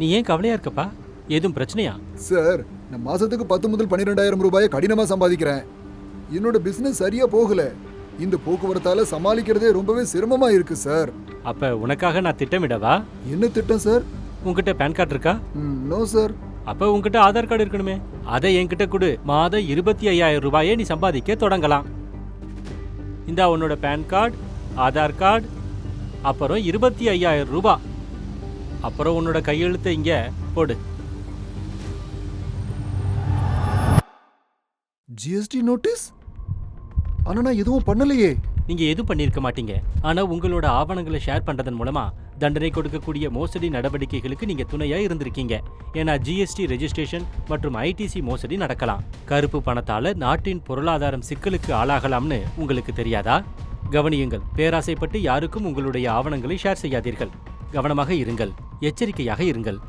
நீ ஏன் கவலையா இருக்கப்பா? எதுவும் பிரச்சனையா? சார் நான் மாசத்துக்கு பத்து முதல் பன்னிரெண்டாயிரம் ரூபாயை கடினமா சம்பாதிக்கிறேன். என்னோட பிசினஸ் சரியா போகல. இந்த போக்குவரத்தால சமாளிக்கிறதே ரொம்பவே சிரமமா இருக்கு சார். அப்ப உனக்காக நான் திட்டமிடவா? என்ன திட்டம் சார்? உன்கிட்ட பேன் கார்டு இருக்கா? No sir. அப்ப உன்கிட்ட ஆதார் கார்டு இருக்கணுமே. அதை என்கிட்ட கொடு. மாதம் இருபத்தி ஐயாயிரம் ரூபாயை நீ சம்பாதிக்க தொடங்கலாம். இந்தா உன்னோட பேன் கார்டு ஆதார் கார்டு அப்புறம் இருபத்தி ஐயாயிரம் ரூபாய் அப்புறம் உன்னோட கையெழுத்தை இங்க போடு. ஜிஎஸ்டி நோட்டீஸ் ஆனா நான் எதுவும் பண்ணலையே. நீங்க எதுவும் பண்ணியிருக்க மாட்டீங்க. ஆனா உங்களோட ஆவணங்களை ஷேர் பண்றதன் மூலமா தண்டனை கொடுக்கக்கூடிய மோசடி நடவடிக்கைகளுக்கு நீங்க துணையா இருந்திருக்கீங்க. ஏன்னா ஜிஎஸ்டி ரெஜிஸ்ட்ரேஷன் மற்றும் ஐடிசி மோசடி நடக்கலாம். கருப்பு பணத்தால நாட்டின் பொருளாதாரம் சிக்கலுக்கு ஆளாகலாம்னு உங்களுக்கு தெரியாதா? கவனியுங்கள் பேராசைப்பட்டு யாருக்கும் உங்களுடைய ஆவணங்களை ஷேர் செய்யாதீர்கள். கவனமாக இருங்கள். எச்சரிக்கையாக இருங்கள்.